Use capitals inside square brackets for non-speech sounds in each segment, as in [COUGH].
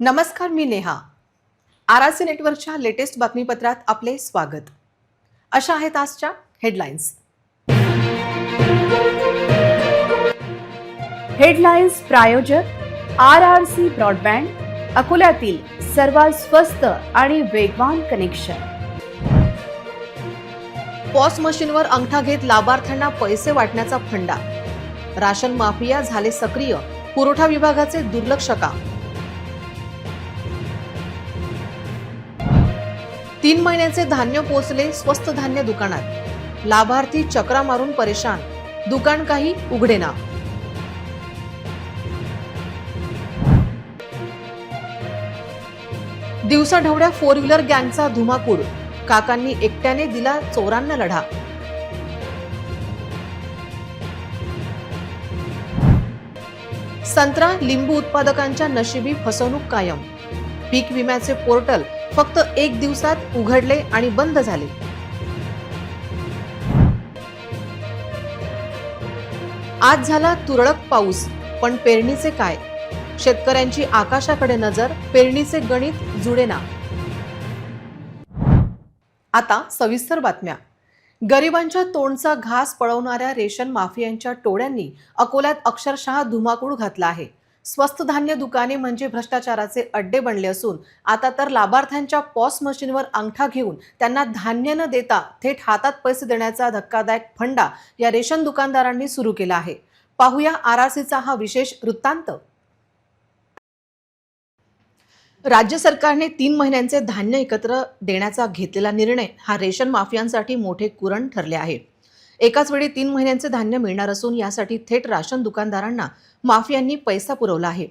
नमस्कार मी Neha. R C नेटवर्कच्या लेटेस्ट बातमीपत्रात आपले स्वागत. अशा आहेत आजच्या हेडलाईन्स. हेडलाईन्स प्रायोजक आर आर सी ब्रॉडबँड अकोल्यातील सर्वात स्वस्त आणि वेगवान कनेक्शन. पॉस मशीनवर अंगठा घेत लाभार्थ्यांना पैसे वाटण्याचा फंडा. राशन माफिया झाले सक्रिय पुरवठा विभागाचे दुर्लक्ष का तीन महिन्याचे धान्य पोचले स्वस्त धान्य दुकानात. लाभार्थी चक्रा मारून परेशान. दुकान काही उघडेना. दिवसाढवड्या फोर व्हीलर गँगचा धुमाकूळ. काकांनी एकट्याने दिला चोरांना लढा. संत्रा लिंबू उत्पादकांच्या नशिबी फसवणूक कायम. पीक विम्याचे पोर्टल फक्त एक दिवसात उघडले आणि बंद झाले. आज झाला तुरळक पाऊस पण पेरणीचे काय? शेतकऱ्यांची आकाशाकडे नजर पेरणीचे गणित जुळेना आता सविस्तर बातम्या. गरिबांच्या तोंडचा घास पळवणाऱ्या रेशन माफियांच्या टोळ्यांनी अकोल्यात अक्षरशः धुमाकूळ घातला आहे. स्वस्त धान्य दुकाने म्हणजे भ्रष्टाचाराचे अड्डे बनले असून आता तर लाभार्थ्यांच्या पॉस मशीनवर अंगठा घेऊन त्यांना धान्य न देता थेट हातात पैसे देण्याचा धक्कादायक फंडा या रेशन दुकानदारांनी सुरू केला आहे. पाहूया आरआरसीचा हा विशेष वृत्तांत. राज्य सरकारने तीन महिन्यांचे धान्य एकत्र देण्याचा घेतलेला निर्णय हा रेशन माफियांसाठी मोठे कुरण ठरले आहे. एकाच वेळी तीन महिन्यांचे धान्य मिळणार असून यासाठी थेट राशन दुकानदारांना माफियांनी पैसा पुरवला आहे.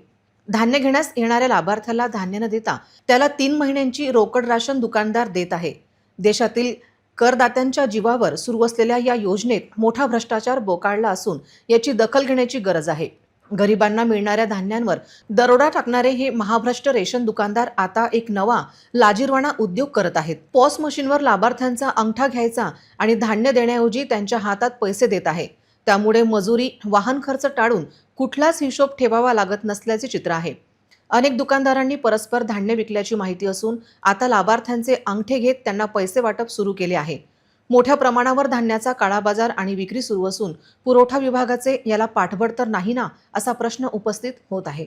धान्य घेण्यास येणाऱ्या लाभार्थ्याला धान्य न देता त्याला तीन महिन्यांची रोकड राशन दुकानदार देत आहे. देशातील करदात्यांच्या जीवावर सुरू असलेल्या या योजनेत मोठा भ्रष्टाचार बोकाळला असून याची दखल घेण्याची गरज आहे. गरिबांना मिळणाऱ्या धान्यांवर दरोडा टाकणारे हे महाभ्रष्ट रेशन दुकानदार आता एक नवा लाजीरवाणा उद्योग करत आहेत. पॉस मशीनवर लाभार्थ्यांचा अंगठा घ्यायचा आणि धान्य देण्याऐवजी त्यांच्या हातात पैसे देत आहे. त्यामुळे मजुरी वाहन खर्च टाळून कुठलाच हिशोब ठेवावा लागत नसल्याचे चित्र आहे. अनेक दुकानदारांनी परस्पर धान्य विकल्याची माहिती असून आता लाभार्थ्यांचे अंगठे घेत त्यांना पैसे वाटप सुरू केले आहे. मोठ्या प्रमाणावर धान्याचा काळा बाजार आणि विक्री सुरू असून पुरवठा विभागाचे याला पाठबळ तर नाही ना असा प्रश्न उपस्थित होत आहे.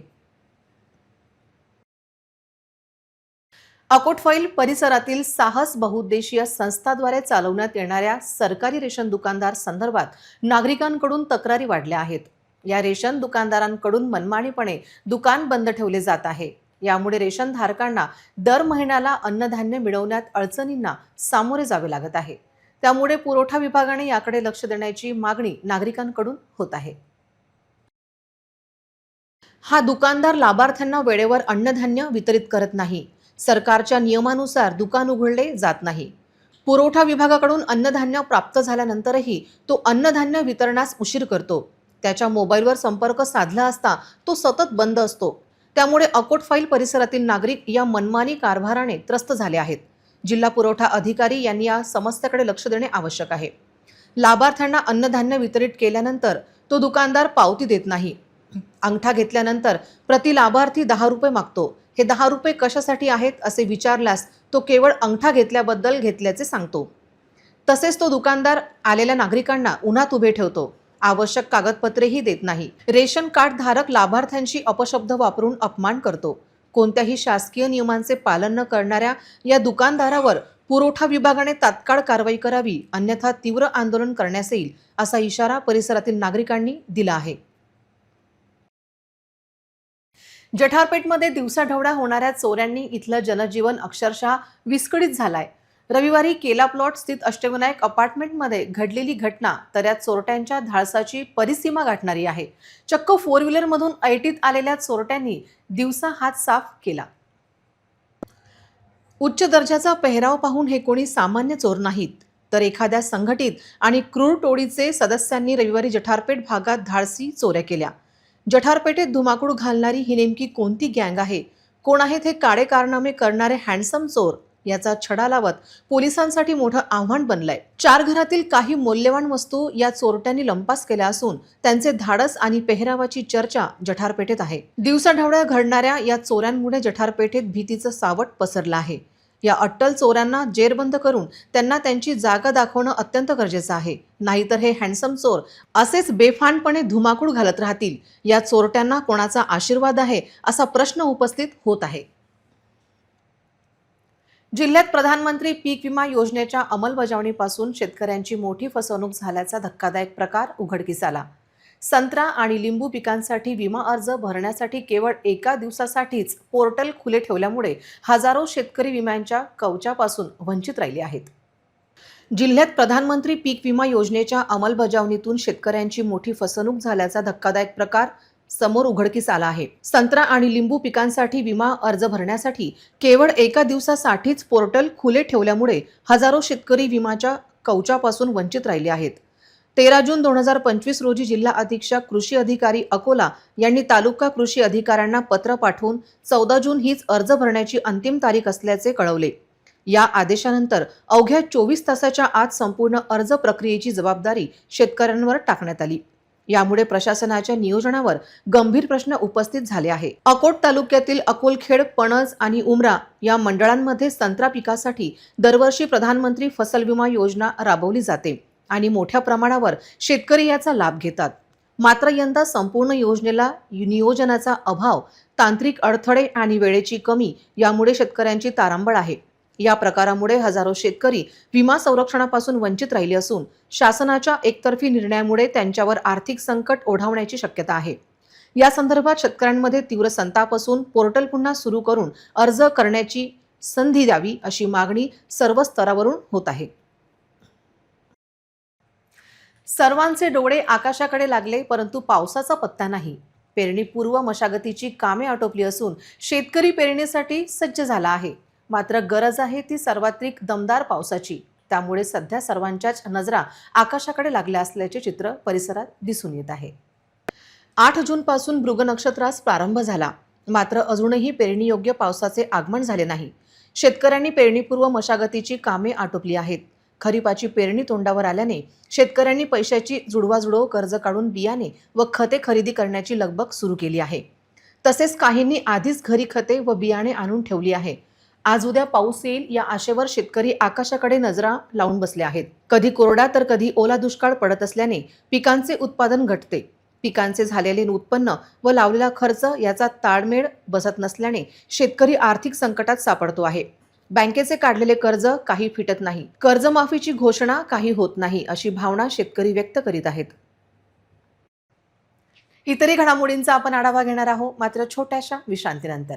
अकोटफैल परिसरातील साहस बहुउद्देशीय संस्थाद्वारे चालवण्यात येणाऱ्या सरकारी रेशन दुकानदार संदर्भात नागरिकांकडून तक्रारी वाढल्या आहेत. या रेशन दुकानदारांकडून मनमानीपणे दुकान बंद ठेवले जात आहे. यामुळे रेशन धारकांना दर महिन्याला अन्नधान्य मिळवण्यात अडचणींना सामोरे जावे लागत आहे. त्यामुळे पुरवठा विभागाने याकडे लक्ष देण्याची मागणी नागरिकांकडून होत आहे. हा दुकानदार लाभार्थ्यांना वेळेवर अन्नधान्य वितरित करत नाही. सरकारच्या नियमानुसार दुकान उघडले जात नाही. पुरवठा विभागाकडून अन्नधान्य प्राप्त झाल्यानंतरही तो अन्नधान्य वितरणास उशीर करतो. त्याच्या मोबाईलवर संपर्क साधला असता तो सतत बंद असतो. त्यामुळे अकोट फाईल परिसरातील नागरिक या मनमानी कारभाराने त्रस्त झाले आहेत. जिल्हा पुरवठा अधिकारी यांनी या समस्येकडे लक्ष देणे आवश्यक आहे. लाभार्थ्यांना अन्नधान्य वितरित केल्यानंतर तो दुकानदार पावती देत नाही. अंगठा घेतल्यानंतर प्रति लाभार्थी दहा रुपये मागतो. हे दहा रुपये कशासाठी आहेत असे विचारल्यास तो केवळ अंगठा घेतल्याबद्दल घेतल्याचे सांगतो. तसेच तो दुकानदार आलेल्या नागरिकांना उन्हात उभे ठेवतो. आवश्यक कागदपत्रेही देत नाही. रेशन कार्ड धारक लाभार्थ्यांशी अपशब्द वापरून अपमान करतो. कोणत्याही शासकीय नियमांचे पालन न करणाऱ्या या दुकानदारावर पुरवठा विभागाने तात्काळ कारवाई करावी अन्यथा तीव्र आंदोलन करण्यास येईल असा इशारा परिसरातील नागरिकांनी दिला आहे. जठारपेठमध्ये दिवसाढवळ्या होणाऱ्या चोऱ्यांनी इथलं जनजीवन अक्षरशः विस्कळीत झालाय. रविवारी केला प्लॉट स्थित अष्टविनायक अपार्टमेंटमध्ये घडलेली घटना तर चोरट्यांच्या धाडसाची परिसीमा गाठणारी आहे. चक्क फोर व्हीलरमधून ऐटीत आलेल्या चोरट्यांनी दिवसा हात साफ केला. उच्च दर्जाचा पेहराव पाहून हे कोणी सामान्य चोर नाहीत. तर एखाद्या संघटित आणि क्रूर टोळीचे सदस्यांनी रविवारी जठारपेठ भागात धाडसी चोऱ्या केल्या. जठारपेठेत धुमाकूळ घालणारी ही नेमकी कोणती गँग आहे? कोण आहेत हे काळे कारनामे करणारे हँडसम चोर? याचा छडा लावत पोलिसांसाठी मोठं आव्हान बनलंय. चार घरातील काही मौल्यवान वस्तू या चोरट्यांनी लंपास केल्या असून त्यांचे धाडस आणि पेहरावाची चर्चा जठारपेठेत आहे. दिवसाढवळ्या घडणाऱ्या या चोऱ्यांमुळे जठारपेठेत भीतीचं सावट पसरलं आहे. या अट्टल चोरांना जेरबंद करून त्यांना त्यांची जागा दाखवणं अत्यंत गरजेचं आहे. नाहीतर हे हँडसम चोर असेच बेफानपणे धुमाकूळ घालत राहतील. या चोरट्यांना कोणाचा आशीर्वाद आहे असा प्रश्न उपस्थित होत आहे. जिल्ह्यात प्रधानमंत्री पीक विमा योजनेच्या अंमलबजावणीपासून शेतकऱ्यांची मोठी फसवणूक झाल्याचा धक्कादायक प्रकार उघडकीस आला. संत्रा आणि लिंबू पिकांसाठी विमा अर्ज भरण्यासाठी केवळ एका दिवसासाठीच पोर्टल खुले ठेवल्यामुळे हजारो शेतकरी विम्यांच्या कवचापासून वंचित राहिले आहेत. जिल्ह्यात प्रधानमंत्री पीक विमा योजनेच्या अंमलबजावणीतून शेतकऱ्यांची मोठी फसवणूक झाल्याचा धक्कादायक प्रकार समोर उघडकीस आला आहे. संत्रा आणि लिंबू पिकांसाठी विमा अर्ज भरण्यासाठी केवळ एका दिवसासाठीच पोर्टल खुले ठेवल्यामुळे हजारो शेतकरी विमाच्या कवचापासून वंचित राहिले आहेत. तेरा जून दोन हजार पंचवीस रोजी जिल्हा अधीक्षक कृषी अधिकारी अकोला यांनी तालुका कृषी अधिकाऱ्यांना पत्र पाठवून चौदा जून हीच अर्ज भरण्याची अंतिम तारीख असल्याचे कळवले. या आदेशानंतर अवघ्या चोवीस तासाच्या आत संपूर्ण अर्ज प्रक्रियेची जबाबदारी शेतकऱ्यांवर टाकण्यात आली. यामुळे प्रशासनाच्या नियोजनावर गंभीर प्रश्न उपस्थित झाले आहे. अकोट तालुक्यातील अकोलखेड पणज आणि उमरा या मंडळांमध्ये संत्रा पिकासाठी दरवर्षी प्रधानमंत्री फसल विमा योजना राबवली जाते आणि मोठ्या प्रमाणावर शेतकरी याचा लाभ घेतात. मात्र यंदा संपूर्ण योजनेला नियोजनाचा अभाव तांत्रिक अडथळे आणि वेळेची कमी यामुळे शेतकऱ्यांची तारांबळ आहे. या प्रकारामुळे हजारो शेतकरी विमा संरक्षणापासून वंचित राहिले असून शासनाच्या एकतर्फी निर्णयामुळे त्यांच्यावर आर्थिक संकट ओढावण्याची शक्यता आहे. या संदर्भात शेतकऱ्यांमध्ये तीव्र संताप असून पोर्टल पुन्हा सुरू करून अर्ज करण्याची संधी द्यावी अशी मागणी सर्व स्तरावरून होत आहे. सर्वांचे डोळे आकाशाकडे लागले परंतु पावसाचा पत्ता नाही. पेरणीपूर्व मशागतीची कामे आटोपली असून शेतकरी पेरणीसाठी सज्ज झाला आहे. मात्र गरज आहे ती सर्वात्रिक दमदार पावसाची. त्यामुळे सध्या सर्वांच्याच नजरा आकाशाकडे लागल्या असल्याचे चित्र परिसरात दिसून येत आहे. आठ जूनपासून मृग नक्षत्रास प्रारंभ झाला. मात्र अजूनही पेरणीयोग्य पावसाचे आगमन झाले नाही. शेतकऱ्यांनी पेरणीपूर्व मशागतीची कामे आटोपली आहेत. खरीपाची पेरणी तोंडावर आल्याने शेतकऱ्यांनी पैशाची जुडवाजुडव कर्ज काढून बियाणे व खते खरेदी करण्याची लगबग सुरू केली आहे. तसेच काहींनी आधीच घरी खते व बियाणे आणून ठेवली आहे. आज उद्या पाऊस येईल या आशेवर शेतकरी आकाशाकडे नजरा लावून बसले आहेत. कधी कोरडा तर कधी ओला दुष्काळ पडत असल्याने पिकांचे उत्पादन घटते. पिकांचे झालेले उत्पन्न व लावलेला खर्च याचा ताळमेळ बसत नसल्याने शेतकरी आर्थिक संकटात सापडतो आहे. बँकेचे काढलेले कर्ज काही फिटत नाही. कर्जमाफीची घोषणा काही होत नाही अशी भावना शेतकरी व्यक्त करीत आहेत. इतरही घडामोडींचा आपण आढावा घेणार आहोत. मात्र छोट्याशा विश्रांतीनंतर.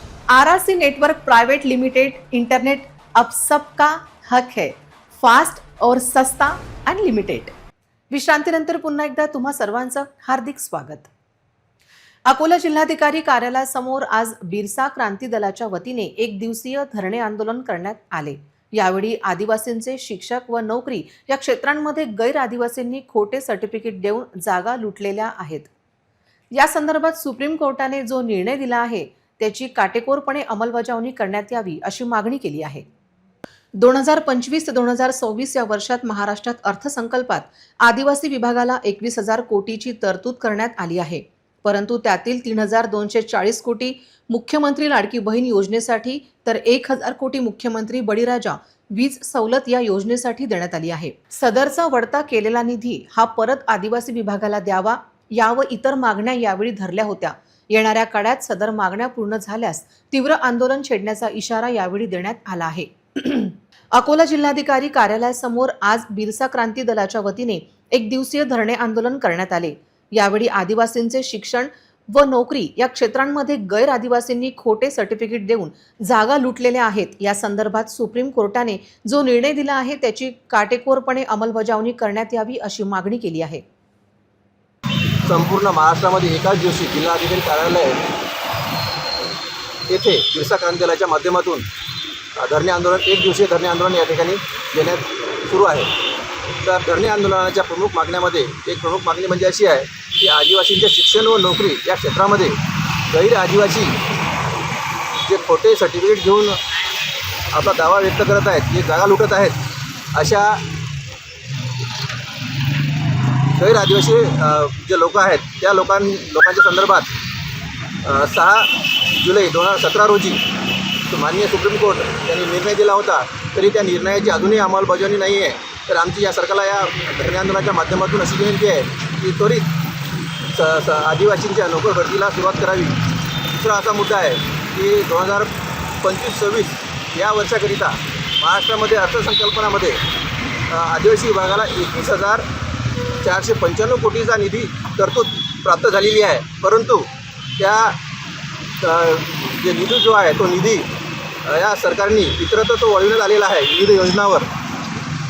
R R C network private limited internet अब सबका हक है फास्ट और सस्ता अनलिमिटेड विश्रांतीनंतर पुन्हा एकदा तुम्हा सर्वांचं हार्दिक स्वागत. अकोला जिल्हाधिकारी कार्यालयासमोर आज बिरसा क्रांती दलाच्या वतीने एक दिवसीय धरणे आंदोलन करण्यात आले. यावेळी आदिवासींचे शिक्षक व नोकरी या क्षेत्रांमध्ये गैर आदिवासींनी खोटे सर्टिफिकेट देऊन जागा लुटलेल्या आहेत. या संदर्भात सुप्रीम कोर्टाने जो निर्णय दिला आहे त्याची काटेकोरपणे अंमलबजावणी करण्यात यावी अशी मागणी केली आहे. दोन हजार पंचवीस ते दोन हजार सव्वीस या वर्षात महाराष्ट्रात अर्थसंकल्पात आदिवासी विभागाला एकवीस हजार कोटीची तरतूद करण्यात आली आहे. परंतु त्यातील तीन हजार दोनशे चाळीस कोटी मुख्यमंत्री लाडकी बहीण योजनेसाठी तर एक हजार कोटी मुख्यमंत्री बळीराजा वीज सवलत या योजनेसाठी देण्यात आली आहे. सदरचा वडता केलेला निधी हा परत आदिवासी विभागाला द्यावा या व इतर मागण्या यावेळी धरल्या होत्या. येणाऱ्या काळात सदर मागण्या पूर्ण झाल्यास तीव्र आंदोलन छेडण्याचा इशारा यावेळी देण्यात आला आहे. [CLEARS THROAT] अकोला जिल्हाधिकारी कार्यालयासमोर आज बिरसा क्रांती दलाच्या वतीने एक दिवसीय धरणे आंदोलन करण्यात आले. यावेळी आदिवासींचे शिक्षण व नोकरी या क्षेत्रांमध्ये गैर आदिवासींनी खोटे सर्टिफिकेट देऊन जागा लुटलेल्या आहेत. या संदर्भात सुप्रीम कोर्टाने जो निर्णय दिला आहे त्याची काटेकोरपणे अंमलबजावणी करण्यात यावी अशी मागणी केली आहे. संपूर्ण महाराष्ट्रामध्ये एकाच दिवशी जिल्हाधिकारी कार्यालय येथे बिरसा क्रांतीलाच्या माध्यमातून धरणे आंदोलन एक दिवसीय धरणे आंदोलन या ठिकाणी घेण्यात सुरू आहे. तर धरणे आंदोलनाच्या प्रमुख मागण्यामध्ये एक प्रमुख मागणी म्हणजे अशी आहे की आदिवासींच्या शिक्षण व नोकरी या क्षेत्रामध्ये गैर आदिवासी जे खोटे सर्टिफिकेट घेऊन आपला दावा व्यक्त करत आहेत जे जागा लुटत आहेत अशा गैर आदिवासी जे लोक आहेत त्या लोकां लोकांच्या संदर्भात सहा जुलै दोन हजार सतरा रोजी माननीय सुप्रीम कोर्ट यांनी निर्णय दिला होता. तरी त्या निर्णयाची अजूनही अंमलबजावणी नाही आहे. तर आमची या सरकारला या धरणे आंदोलनाच्या माध्यमातून अशी विनंती आहे की त्वरित स स आदिवासींच्या नोकर भरतीला सुरुवात करावी. दुसरा असा मुद्दा आहे की दोन हजार पंचवीस सव्वीस या वर्षाकरिता महाराष्ट्रामध्ये अर्थसंकल्पनामध्ये आदिवासी विभागाला एकवीस हजार चारशे पंच्याण्णव कोटीचा निधी तरतूद प्राप्त झालेली आहे. परंतु त्या जे निधी जो आहे तो निधी या सरकारने इतरत्र तो वळविण्यात आलेला आहे विविध योजनावर.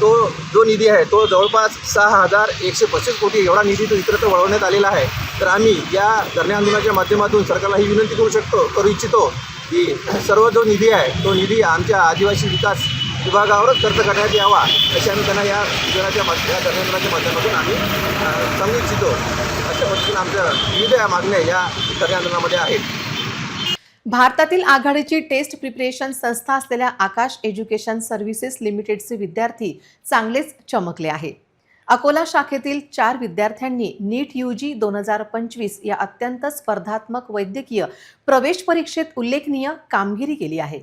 तो जो निधी आहे तो जवळपास सहा हजार एकशे पस्तीस कोटी एवढा निधी तो इतरत्र वळवण्यात आलेला आहे. तर आम्ही या धरणे आंदोलनाच्या माध्यमातून सरकारला ही विनंती करू शकतो करू इच्छितो की सर्व जो निधी आहे तो निधी आमच्या आदिवासी विकास विभागावरच खर्च करण्यात यावा अशी आम्ही त्यांना या विधानाच्या या माध्यमातून आम्ही सांगू इच्छितो. अशा पद्धतीने आमच्या विविध या मागण्या या धरणे आंदोलनामध्ये आहेत. भारतातील आघाडीची टेस्ट प्रिपरेशन संस्था असलेल्या आकाश एज्युकेशन सर्व्हिसेस लिमिटेडचे विद्यार्थी चांगलेच चमकले आहे. अकोला शाखेतील चार विद्यार्थ्यांनी नीट यू जी दोन हजार पंचवीस या अत्यंत स्पर्धात्मक वैद्यकीय प्रवेश परीक्षेत उल्लेखनीय कामगिरी केली आहे.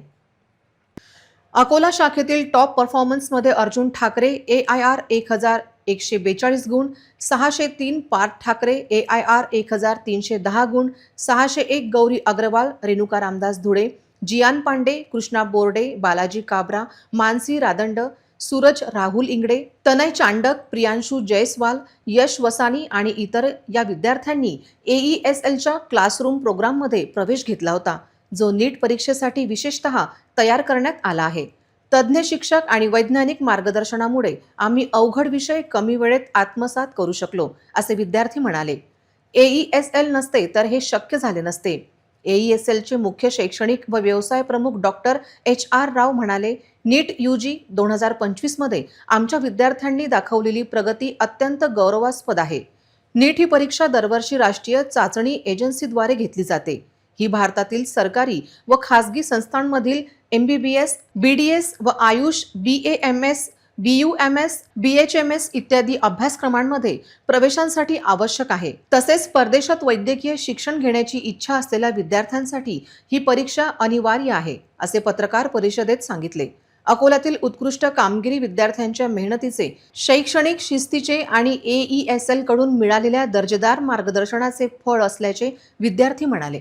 अकोला शाखेतील top परफॉर्मन्समध्ये Arjun Thackeray A I R एक हजार एकशे बेचाळीस गुण सहाशे तीन Parth Thackeray A I R एक हजार तीनशे दहा गुण सहाशे एक गौरी अग्रवाल रेणुका रामदास धुळे जियान पांडे कृष्णा बोर्डे बालाजी काबरा मानसी रादंड सूरज राहुल इंगडे तनय चांडक प्रियांशू जयस्वाल यश वसानी आणि इतर या विद्यार्थ्यांनी एई एस एलच्या क्लासरूम प्रोग्राममध्ये प्रवेश घेतला होता. जो नीट परीक्षेसाठी विशेषतः तयार करण्यात आला आहे. तज्ज्ञ शिक्षक आणि वैज्ञानिक मार्गदर्शनामुळे आम्ही अवघड विषय कमी वेळेत आत्मसात करू शकलो असे विद्यार्थी म्हणाले. एई एस एल नसते तर हे शक्य झाले नसते. एई एस एलचे मुख्य शैक्षणिक व व्यवसाय प्रमुख डॉक्टर एच आर राव म्हणाले नीट यू जी दोन हजार पंचवीसमध्ये आमच्या विद्यार्थ्यांनी दाखवलेली प्रगती अत्यंत गौरवास्पद आहे. नीट ही परीक्षा दरवर्षी राष्ट्रीय चाचणी एजन्सीद्वारे घेतली जाते. ही भारतातील सरकारी व खासगी संस्थांमधील M B B S B D S व Ayush B A M S B U M S B H M S इत्यादी अभ्यासक्रमांमध्ये प्रवेशांसाठी आवश्यक आहे. तसेच परदेशात वैद्यकीय शिक्षण घेण्याची इच्छा असलेल्या विद्यार्थ्यांसाठी ही परीक्षा अनिवार्य आहे असे पत्रकार परिषदेत सांगितले. अकोल्यातील उत्कृष्ट कामगिरी विद्यार्थ्यांच्या मेहनतीचे शैक्षणिक शिस्तीचे आणि एई एस एलकडून मिळालेल्या दर्जेदार मार्गदर्शनाचे फळ असल्याचे विद्यार्थी म्हणाले.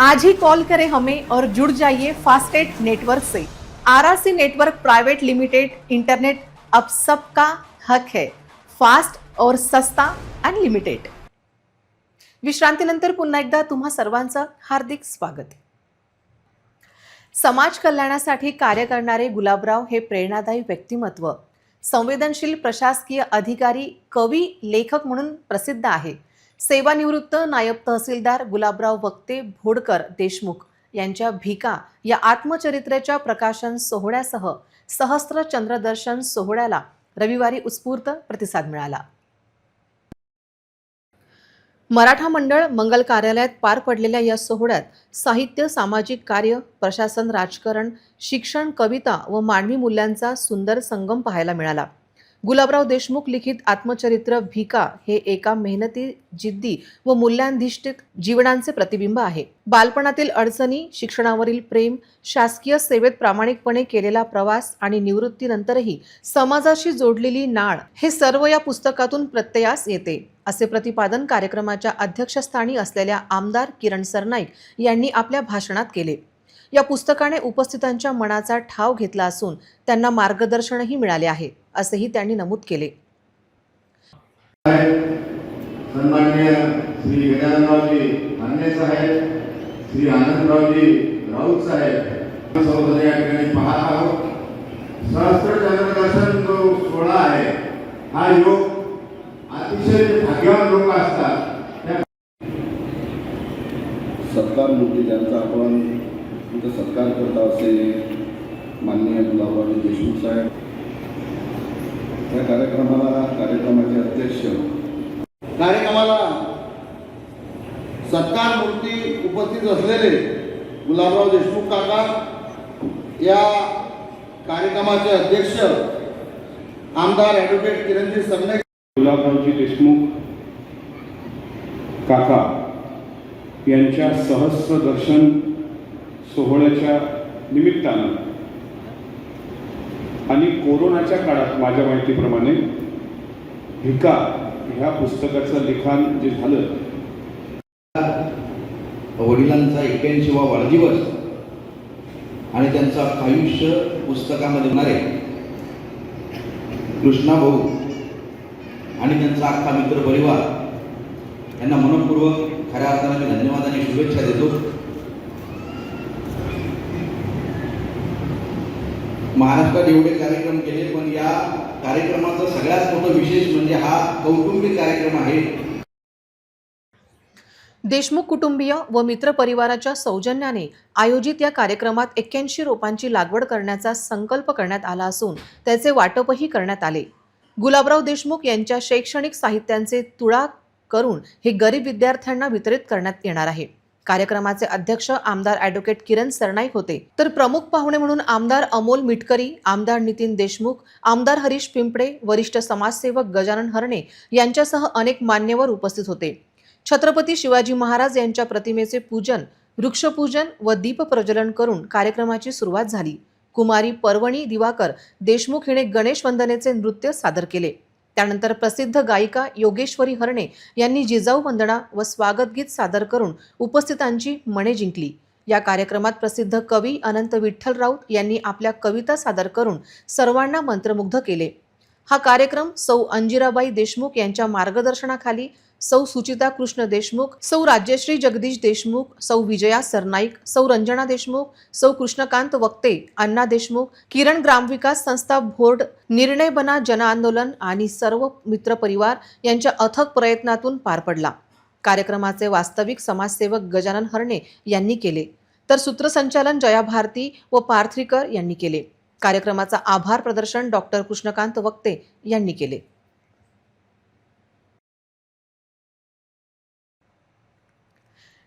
आज ही कॉल करें हमें और जुड़ जाइए फास्टेट नेटवर्क से। RRC network private limited internet अब सबका हक है। फास्ट और सस्ता अनलिमिटेड विश्रांतीनंतर पुन्हा एकदा तुम्हा सर्वांचं हार्दिक स्वागत। समाज कल्याणासाठी कार्य करणारे गुलाबराव हे प्रेरणादायी व्यक्तिमत्व। संवेदनशील प्रशासकीय अधिकारी कवी लेखक म्हणून प्रसिद्ध आहे। सेवानिवृत्त नायब तहसीलदार गुलाबराव वक्ते भोडकर देशमुख यांच्या भिका या आत्मचरित्राच्या प्रकाशन सोहळ्यासह सहस्त्र चंद्रदर्शन सोहळ्याला रविवारी उत्स्फूर्त प्रतिसाद मिळाला. मराठा मंडळ मंगल कार्यालयात पार पडलेल्या या सोहळ्यात साहित्य सामाजिक कार्य प्रशासन राजकारण शिक्षण कविता व मानवी मूल्यांचा सुंदर संगम पाहायला मिळाला. गुलाबराव देशमुख लिखित आत्मचरित्र भिका हे एका मेहनती जिद्दी व मूल्यांधिष्ठित जीवनांचे प्रतिबिंब आहे. बालपणातील अडचणी शिक्षणावरील प्रेम शासकीय सेवेत प्रामाणिकपणे केलेला प्रवास आणि निवृत्तीनंतरही समाजाशी जोडलेली नाळ हे सर्व या पुस्तकातून प्रत्ययास येते असे प्रतिपादन कार्यक्रमाच्या अध्यक्षस्थानी असलेल्या आमदार किरण सरनाईक यांनी आपल्या भाषणात केले. या पुस्तकाने उपस्थितांच्या मनाचा ठाव घेतला असून त्यांना मार्गदर्शनही मिळाले आहे असेही त्यांनी नमूद केले. सन्माननीय श्री गजाननरावजी धान्य साहेब श्री आनंदरावजी राऊत साहेब सर्वजण या ठिकाणी पाहत आहोत. सहस्त्र चंद्रदर्शन जो सोहळा आहे हा योग अतिशय भाग्यवान लोक असतात. त्या सत्कार मूर्ती त्यांचा आपण इथं सत्कार करता असे माननीय गुलाबराव देशमुख साहेब. या कार्यक्रमाला कार्यक्रमाचे अध्यक्ष. कार्यक्रमाला सत्कार मूर्ती उपस्थित असलेले गुलाबराव देशमुख काका या कार्यक्रमाचे अध्यक्ष आमदार ॲडव्होकेट किरणजी सरने गुलाबरावजी देशमुख काका यांच्या सहस्र दर्शन सोहळ्याच्या निमित्तानं आणि कोरोनाच्या काळात माझ्या माहितीप्रमाणे भिका ह्या पुस्तकाचं लिखाण जे झालं वडिलांचा एक्क्याऐंशीवा वाढदिवस आणि त्यांचं आयुष्य पुस्तकामध्ये होणार कृष्णा भाऊ आणि त्यांचा अख्खा मित्र परिवार यांना मनपूर्वक खऱ्या अर्थाने मी धन्यवाद आणि शुभेच्छा देतो. महाराष्ट्रात एवढे कार्यक्रम केले पण या कार्यक्रमाचा सगळ्यात मोठं विशेष म्हणजे हा कौटुंबिक कार्यक्रम आहे. देशमुख कुटुंबीय व मित्र परिवाराच्या सौजन्याने आयोजित या कार्यक्रमात एक्क्याऐंशी रोपांची लागवड करण्याचा संकल्प करण्यात आला असून त्याचे वाटपही करण्यात आले. गुलाबराव देशमुख यांच्या शैक्षणिक साहित्यांचे तुळा करून हे गरीब विद्यार्थ्यांना वितरित करण्यात येणार आहे. कार्यक्रमाचे अध्यक्ष आमदार ॲडव्होकेट किरण सरनाईक होते. तर प्रमुख पाहुणे म्हणून आमदार अमोल मिटकरी आमदार नितीन देशमुख आमदार हरीश पिंपळे वरिष्ठ समाजसेवक गजानन हरणे यांच्यासह अनेक मान्यवर उपस्थित होते. छत्रपती शिवाजी महाराज यांच्या प्रतिमेचे पूजन वृक्षपूजन व दीप प्रज्वलन करून कार्यक्रमाची सुरुवात झाली. कुमारी पर्वणी दिवाकर देशमुख हिने गणेश वंदनेचे नृत्य सादर केले. त्यानंतर प्रसिद्ध गायिका योगेश्वरी हरणे यांनी जिजाऊ वंदना व स्वागत गीत सादर करून उपस्थितांची मने जिंकली. या कार्यक्रमात प्रसिद्ध कवी अनंत विठ्ठल राऊत यांनी आपल्या कविता सादर करून सर्वांना मंत्रमुग्ध केले. हा कार्यक्रम सौ अंजिराबाई देशमुख यांच्या मार्गदर्शनाखाली सौ सुचिता कृष्ण देशमुख सौ राज्यश्री जगदीश देशमुख सौ विजया सरनाईक सौ रंजना देशमुख सौ कृष्णकांत वक्ते अण्णा देशमुख किरण ग्रामविकास संस्था बोर्ड निर्णय बना जन आंदोलन आणि सर्व मित्रपरिवार यांच्या अथक प्रयत्नातून पार पडला. कार्यक्रमाचे वास्तविक समाजसेवक गजानन हरणे यांनी केले. तर सूत्रसंचालन जया भारती व पार्थ्रीकर यांनी केले. कार्यक्रमाचा आभार प्रदर्शन डॉक्टर कृष्णकांत वक्ते यांनी केले.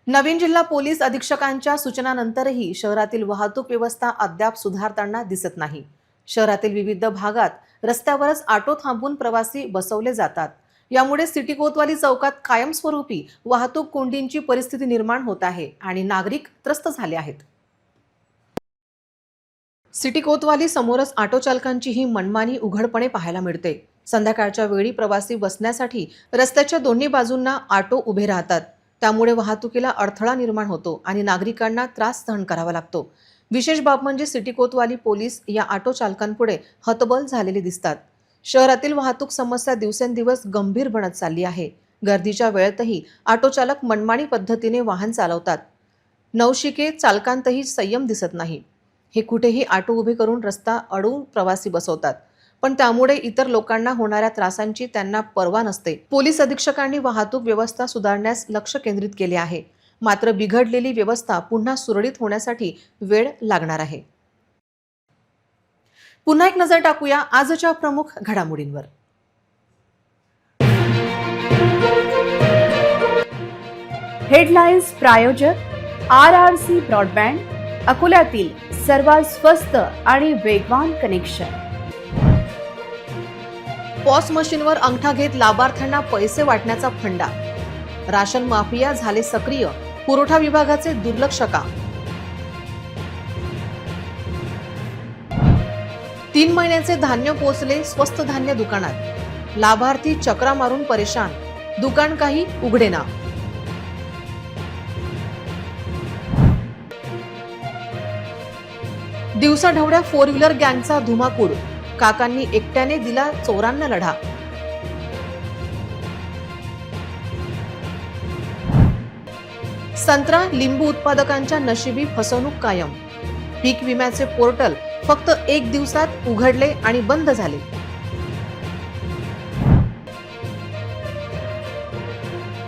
नवीन जिल्हा पोलीस अधीक्षकांच्या सूचनानंतरही शहरातील वाहतूक व्यवस्था अद्याप सुधारताना दिसत नाही. शहरातील विविध भागात रस्त्यावरच ऑटो थांबून प्रवासी बसवले जातात. यामुळे सिटी कोतवाली चौकात कायमस्वरूपी वाहतूक कोंडींची परिस्थिती निर्माण होत आहे आणि नागरिक त्रस्त झाले आहेत. सिटी कोतवाली समोरच ऑटो चालकांची ही मनमानी उघडपणे पाहायला मिळते. संध्याकाळच्या वेळी प्रवासी बसण्यासाठी रस्त्याच्या दोन्ही बाजूंना ऑटो उभे राहतात. त्यामुळे वाहतुकीला अडथळा निर्माण होतो आणि नागरिकांना त्रास सहन करावा लागतो. विशेष बाब म्हणजे सिटी कोतवाली पोलीस या ऑटो चालकांपुढे हतबल झालेले दिसतात. शहरातील वाहतूक समस्या दिवसेंदिवस गंभीर बनत चालली आहे. गर्दीच्या वेळेतही ऑटो चालक मनमाणी पद्धतीने वाहन चालवतात. नवशिके चालकांतही संयम दिसत नाही. हे कुठेही ऑटो उभे करून रस्ता अडवून प्रवासी बसवतात. पण त्यामुळे इतर लोकांना होणाऱ्या त्रासांची त्यांना पर्वा नसते. पोलीस अधीक्षकांनी वाहतूक व्यवस्था सुधारण्यास लक्ष केंद्रित केले आहे. मात्र बिघडलेली व्यवस्था पुन्हा सुरळीत होण्यासाठी वेळ लागणार आहे. पुन्हा एक नजर टाकूया आजच्या प्रमुख घडामोडींवर. हेडलाईन्स प्रायोजक आर आर सी ब्रॉडबँड अकोल्यातील सर्वात स्वस्त आणि वेगवान कनेक्शन. पॉस मशीनवर अंगठा घेत लाभार्थ्यांना पैसे वाटण्याचा फंडा. राशन माफिया झाले सक्रिय पुरवठा विभागाचे दुर्लक्ष का तीन महिन्याचे धान्य पोचले स्वस्त धान्य दुकानात. लाभार्थी चक्रा मारून परेशान दुकान काही उघडेना. दिवसाढवड्या फोर व्हीलर गँगचा धुमाकूळ. काकांनी एकट्याने दिला चोरांना लढा. संत्रा लिंबू उत्पादकांच्या नशिबी फसवणूक कायम. पीक विम्याचे पोर्टल फक्त एक दिवसात उघडले आणि बंद झाले.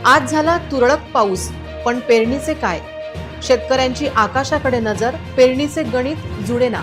आज झाला तुरळक पाऊस पण पेरणीचे काय? शेतकऱ्यांची आकाशाकडे नजर पेरणीचे गणित जुळेना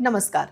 नमस्कार.